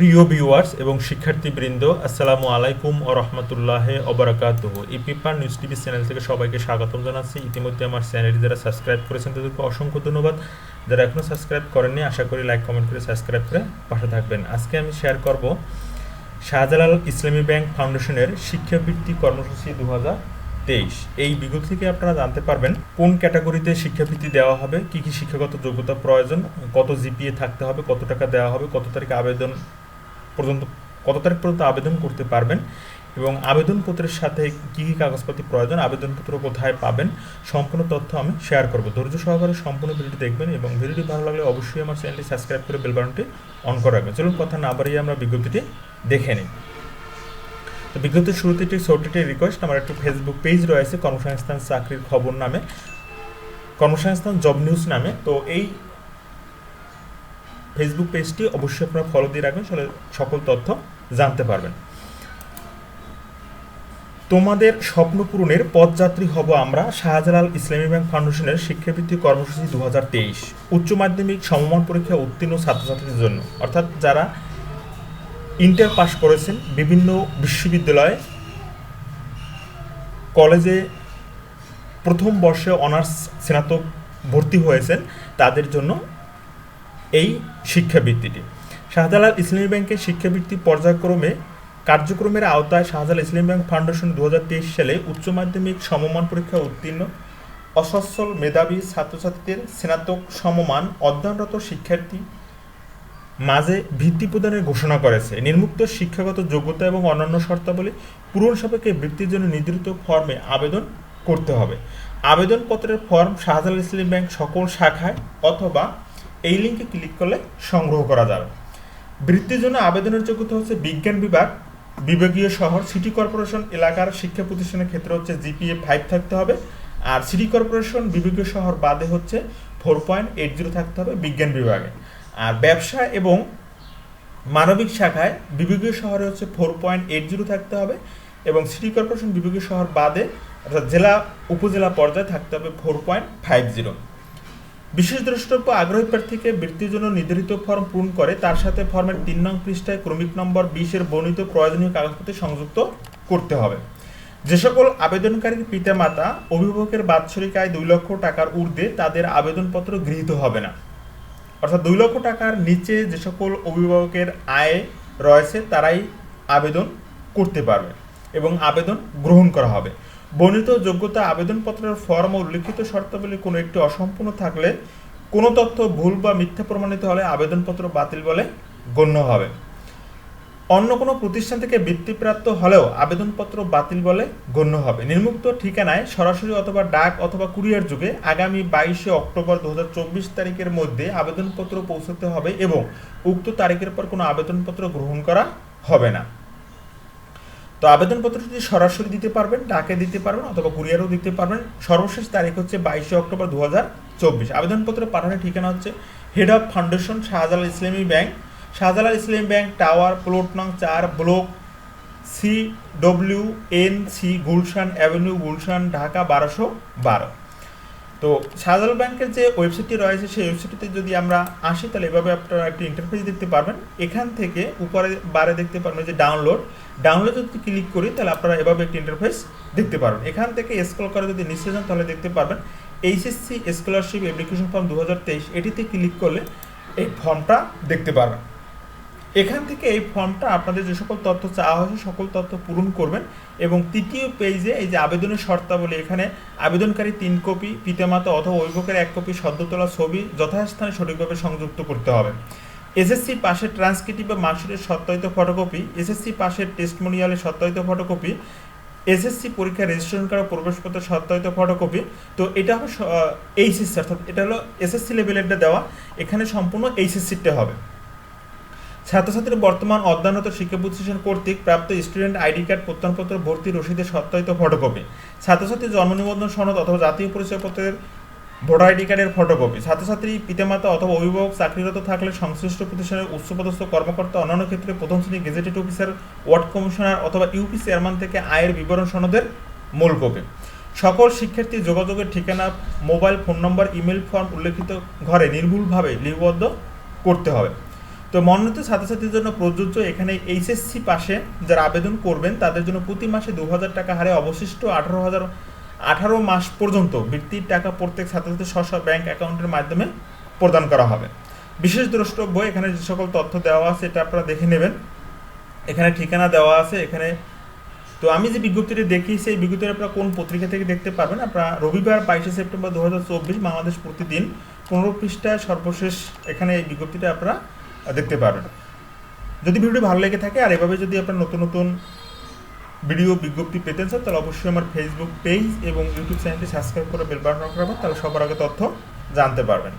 প্রিয় ভিউয়ার্স এবং শিক্ষার্থীবৃন্দ, আসসালামু আলাইকুম ও রহমতুল্লাহ অবরাকাত এই পেপার নিউজ টিভি চ্যানেল থেকে সবাইকে স্বাগতম জানাচ্ছি। ইতিমধ্যে আমার চ্যানেলটি যারা সাবস্ক্রাইব করেছেন, তাদেরকে অসংখ্য ধন্যবাদ। যারা এখনও সাবস্ক্রাইব করেননি, আশা করি লাইক, কমেন্ট করে সাবস্ক্রাইব করে পাশে থাকবেন। আজকে আমি শেয়ার করব শাহজালাল ইসলামী ব্যাংক ফাউন্ডেশনের শিক্ষাবৃত্তি কর্মসূচি দু তেইশ। এই বিগত থেকে আপনারা জানতে পারবেন কোন ক্যাটাগরিতে শিক্ষাবৃত্তি দেওয়া হবে, কি কি শিক্ষাগত যোগ্যতা প্রয়োজন, কত জিপিএ থাকতে হবে, কত টাকা দেওয়া হবে, কত তারিখে আবেদন পর্যন্ত কত তারিখ পর্যন্ত আবেদন করতে পারবেন এবং আবেদনপত্রের সাথে কী কী কাগজপাতি প্রয়োজন, আবেদনপত্র কোথায় পাবেন, সম্পূর্ণ তথ্য আমি শেয়ার করব। ধৈর্য সহকারে সম্পূর্ণ ভিডিওটি দেখবেন এবং ভিডিওটি ভালো লাগলে অবশ্যই আমার চ্যানেলটি সাবস্ক্রাইব করে বেল বাটনটি অন করে রাখবেন। চলুন কথা না বাড়িয়ে আমরা বিজ্ঞপ্তিটি দেখে নিই। তো বিজ্ঞপ্তির শুরুতে একটি ছোট্ট রিকোয়েস্ট আমার একটি ফেসবুক পেজ রয়েছে কর্মসংস্থান চাকরির খবর নামে, কর্মসংস্থান জব নিউজ নামে। তো এই ফেসবুক পেজটি অবশ্যই আপনারা ফলো দিয়ে রাখবেন, তাহলে সকল তথ্য জানতে পারবেন। তোমাদের স্বপ্ন পূরণের পথযাত্রী হব আমরা শাহজালাল ইসলামী ব্যাংক ফাউন্ডেশনের শিক্ষাবৃত্তি কর্মসূচি দু হাজার তেইশ, উচ্চ মাধ্যমিক সমমান পরীক্ষা উত্তীর্ণ ছাত্রছাত্রীদের জন্য। অর্থাৎ যারা ইন্টার পাস করেছেন, বিভিন্ন বিশ্ববিদ্যালয়ে, কলেজে প্রথম বর্ষে অনার্স স্নাতক ভর্তি হয়েছেন, তাদের জন্য এই শিক্ষাবৃত্তিটি। শাহজালাল ইসলামী ব্যাংকের শিক্ষাবৃত্তি পর্যায়ক্রমে কার্যক্রমের আওতায় শাহজালাল ইসলামী ব্যাংক ফাউন্ডেশন দু হাজার তেইশ সালে উচ্চ মাধ্যমিক সমমান পরীক্ষা উত্তীর্ণ। অসচ্ছল মেধাবী ছাত্রছাত্রীদের স্নাতক সমমান অধ্যয়নরত শিক্ষার্থী মাঝে ভিত্তি প্রদানের ঘোষণা করেছে। নির্মুক্ত শিক্ষাগত যোগ্যতা এবং অন্যান্য শর্তাবলী পূরণ সাপেক্ষে বৃত্তির জন্য নির্ধারিত ফর্মে আবেদন করতে হবে। আবেদনপত্রের ফর্ম শাহজালাল ইসলামী ব্যাংক সকল শাখায় অথবা এই লিঙ্কে ক্লিক করলে সংগ্রহ করা যাবে। বৃত্তির জন্য আবেদনের যোগ্যতা হচ্ছে বিজ্ঞান বিভাগ, বিভাগীয় শহর, সিটি কর্পোরেশন, এলাকার শিক্ষা প্রতিষ্ঠানের ক্ষেত্রে হচ্ছে জিপিএ ফাইভ থাকতে হবে। আর সিটি কর্পোরেশন, বিভাগীয় শহর বাদে হচ্ছে ফোর পয়েন্ট এইট জিরো থাকতে হবে বিজ্ঞান বিভাগে। আর ব্যবসা এবং মানবিক শাখায় বিভাগীয় শহরে হচ্ছে ফোর পয়েন্ট এইট জিরো থাকতে হবে এবং সিটি কর্পোরেশন, বিভাগীয় শহর বাদে অর্থাৎ জেলা, উপজেলা পর্যায়ে থাকতে হবে ফোর পয়েন্ট ফাইভ জিরো বিশেষ দ্রষ্টব্য, আগ্রহী প্রার্থীকে বৃত্তির জন্য নির্ধারিত ফর্ম পূরণ করে, তার সাথে ফর্মের তিন নং পৃষ্ঠায় ক্রমিক নম্বর বিশের বর্ণিত প্রয়োজনীয় কাগজপত্র সংযুক্ত করতে হবে। যে সকল আবেদনকারীর পিতামাতা, অভিভাবকের বাৎসরিক আয় দুই লক্ষ টাকার ঊর্ধ্বে তাদের আবেদনপত্র গৃহীত হবে না। অর্থাৎ দুই লক্ষ টাকার নিচে যে সকল অভিভাবকের আয় রয়েছে, তারাই আবেদন করতে পারবে এবং আবেদন গ্রহণ করা হবে। বর্ণিত যোগ্যতা আবেদনপত্রের ফর্ম ও উল্লিখিত শর্তাবলী কোনো একটি অসম্পূর্ণ থাকলে কোনো তথ্য, ভুল বা মিথ্যা প্রমাণিত হলে আবেদনপত্র বাতিল বলে গণ্য হবে। অন্য কোনো প্রতিষ্ঠান থেকে বৃত্তিপ্রাপ্ত হলেও আবেদনপত্র বাতিল বলে গণ্য হবে। নির্মুক্ত ঠিকানায় সরাসরি অথবা ডাক অথবা কুরিয়ার যুগে আগামী বাইশে অক্টোবর দু হাজার চব্বিশ তারিখের মধ্যে আবেদনপত্র পৌঁছতে হবে এবং উক্ত তারিখের পর কোনো আবেদনপত্র গ্রহণ করা হবে না। তো আবেদনপত্রটি সরাসরি দিতে পারবেন, ডাকে দিতে পারবেন অথবা কুরিয়ারও দিতে পারবেন। সর্বশেষ তারিখ হচ্ছে বাইশে অক্টোবর দু হাজার চব্বিশ। আবেদনপত্র পাঠানোর ঠিকানা হচ্ছে head of foundation Shahjalal Islami bank Shahjalal Islami bank tower plot নং চার block C W N C Gulshan avenue Gulshan Dhaka বারোশো বারো তো শাহজালাল ব্যাংকের যে ওয়েবসাইটটি রয়েছে, সেই ওয়েবসাইটটিতে যদি আমরা আসি, তাহলে এভাবে আপনারা একটি ইন্টারফেস দেখতে পারবেন। এখান থেকে উপরে বারে দেখতে পারবেন যে ডাউনলোড ডাউনলোড যদি ক্লিক করি, তাহলে আপনারা এভাবে একটি ইন্টারফেস দেখতে পারবেন। এখান থেকে স্ক্রল করে যদি নিচে যান, তাহলে দেখতে পারবেন এইচএসসি স্কলারশিপ অ্যাপ্লিকেশন ফর্ম দু হাজার তেইশ। এটিতে ক্লিক করলে এই ফর্মটা দেখতে পারবেন। এখান থেকে এই ফর্মটা আপনাদের যে সকল তথ্য চাওয়া হয়েছে, সকল তথ্য পূরণ করবেন এবং তৃতীয় পেজে এই যে আবেদনের শর্তাবলী, এখানে আবেদনকারী তিন কপি, পিতামাতা অথবা অভিভাবকের এক কপি সদ্য তোলা ছবি যথাস্থানে সঠিকভাবে সংযুক্ত করতে হবে। এসএসসি পাশের ট্রান্সক্রিপ্টিভ বা মার্কশিটের সত্যায়িত ফটোকপি এসএসসি পাশের টেস্টমোনিয়ালের সত্যায়িত ফটোকপি এসএসসি পরীক্ষা রেজিস্ট্রেশন করা প্রবেশপত্রের সত্যায়িত ফটোকপি তো এটা এইচএসসি, অর্থাৎ এটা হলো এসএসসি লেভেলেরটা দেওয়া। এখানে সম্পূর্ণ এইচএসসিটা হবে। ছাত্রছাত্রীর বর্তমান অধ্যয়নত শিক্ষা প্রতিষ্ঠান কর্তৃক প্রাপ্ত স্টুডেন্ট আইডি কার্ড প্রত্যয়নপত্র ভর্তি রসিদের সত্যায়িত ফটোকপি ছাত্রছাত্রীর জন্ম নিবন্ধন সনদ অথবা জাতীয় পরিচয়পত্রের ভোটার আইডি কার্ডের ফটোকপি, ছাত্রছাত্রী পিতামাতা অথবা অভিভাবক চাকরিরত থাকলে সংশ্লিষ্ট প্রতিষ্ঠানের উচ্চপদস্থ কর্মকর্তা, অন্যান্য ক্ষেত্রে প্রথম শ্রেণি গেজেটেড অফিসার, ওয়ার্ড কমিশনার অথবা ইউপি চেয়ারম্যান থেকে আয়ের বিবরণ সনদের মূল কপি। সকল শিক্ষার্থী যোগাযোগের ঠিকানা, মোবাইল ফোন নম্বর, ইমেল ফর্ম উল্লেখিত ঘরে নির্ভুলভাবে লিপিবদ্ধ করতে হবে। তো মনোনীত ছাত্রছাত্রীদের জন্য প্রযোজ্য এখানে এইচএসসি পাশে যারা আবেদন করবেন, তাদের জন্য প্রতি মাসে দু হাজার টাকা হারে অবশিষ্ট আঠারো হাজার, আঠারো মাস পর্যন্ত বৃত্তির টাকা প্রত্যেক ছাত্রছাত্রীর স্ব ব্যাংক অ্যাকাউন্টের মাধ্যমে প্রদান করা হবে। বিশেষ দ্রষ্টব্য, এখানে যে সকল তথ্য দেওয়া আছে এটা আপনারা দেখে নেবেন। এখানে ঠিকানা দেওয়া আছে, এখানে তো আমি যে বিজ্ঞপ্তিটি দেখি সেই বিজ্ঞপ্তিটা আপনারা কোন পত্রিকা থেকে দেখতে পারবেন? আপনারা রবিবার বাইশে সেপ্টেম্বর দু হাজার চব্বিশ, বাংলাদেশ প্রতিদিন পনেরো পৃষ্ঠায় সর্বশেষ এখানে এই বিজ্ঞপ্তিটা আপনারা দেখতে পারবেন। যদি ভিডিওটি ভালো লেগে থাকে আর এভাবে যদি আপনার নতুন নতুন ভিডিও বিজ্ঞপ্তি পেতে চান, তাহলে অবশ্যই আমার ফেসবুক পেজ এবং ইউটিউব চ্যানেলটি সাবস্ক্রাইব করে বেল বাটন রাখবেন, তাহলে সবার আগে তথ্য জানতে পারবেন।